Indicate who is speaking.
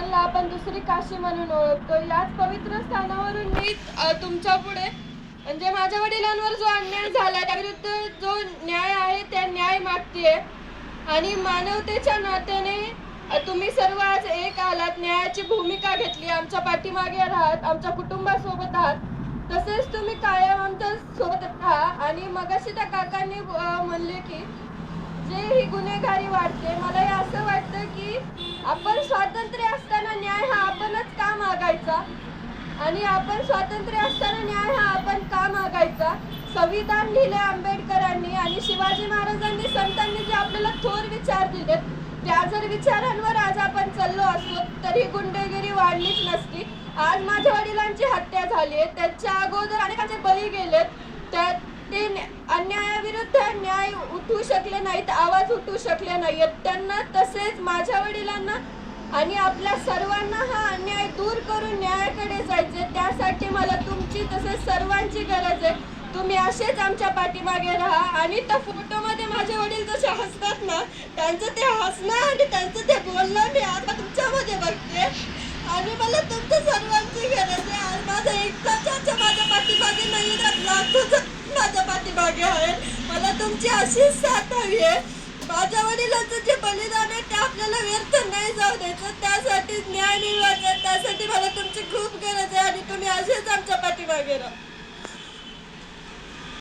Speaker 1: स्टेशनला आपण दुसरी काशी म्हणून ओळखतो. याच पवित्र स्थानावरून मी तुमच्यापुढे. म्हणजे माझ्या वडिलांवर जो अन्याय झाला त्याविरुद्ध जो न्याय आहे त्या न्याय मागतीये. आणि मानवतेच्या नात्याने तुम्ही सर्व आज एक आलात. न्यायाची भूमिका घेतली. आमच्या पाठीमागे राहात आमच्या कुटुंबासोबत आहात. तसेच तुम्ही कायम आमच्यासोबत राहा. आणि मगाशी त्या काकांनी म्हणले की जे ही गुन्हेगारी वाढते मला आणि आपण स्वातंत्र्य असताना न्याय हा आपण का मागायचा? संविधान लिहिले आंबेडकरांनी आणि शिवाजी महाराजांनी संतांनी जे आपल्याला थोर विचार दिलेत त्या जर विचारांवर आज आपण चाललो असलो तरी गुंडगिरी वाढलीच नसती. आज माझ्या वडिलांची हत्या झाली आहे त्याच्या अगोदर अनेकांचे बळी गेलेत त्या ते न्या- अन्यायाविरुद्ध न्याय उठू शकले नाहीत आवाज उठू शकले नाहीत त्यांना तसेच माझ्या वडिलांना आणि आपल्या सर्वांना करून न्यायाकडे जायचे त्यासाठी मला तुमची तसेच सर्वांची गरज आहे. तुम्ही असेच आमच्या पाठीमागे राहा आणि त्या फोटोमध्ये माझे वडील जसे हसतात ना त्यांचं ते हसणं आणि त्यांचं ते बोलणं मी आता तुमच्यामध्ये बघते. आणि मला तुमच्या सर्वांची गरज आहे. आज माझं एकटा माझ्या पाठीमागे नाही तर लाखोचा माझ्या पाठीमागे आहे मला तुमची अशीच साथ हवी आहे. माझ्या वडिलांचं जे बलिदान आहे ते आपल्याला व्यर्थ द्यायचं त्यासाठी न्याय मिळवायचा आहे. त्यासाठी मला तुमची खूप गरज आहे आणि तुम्ही असेच आमच्या पाठीमागे राहा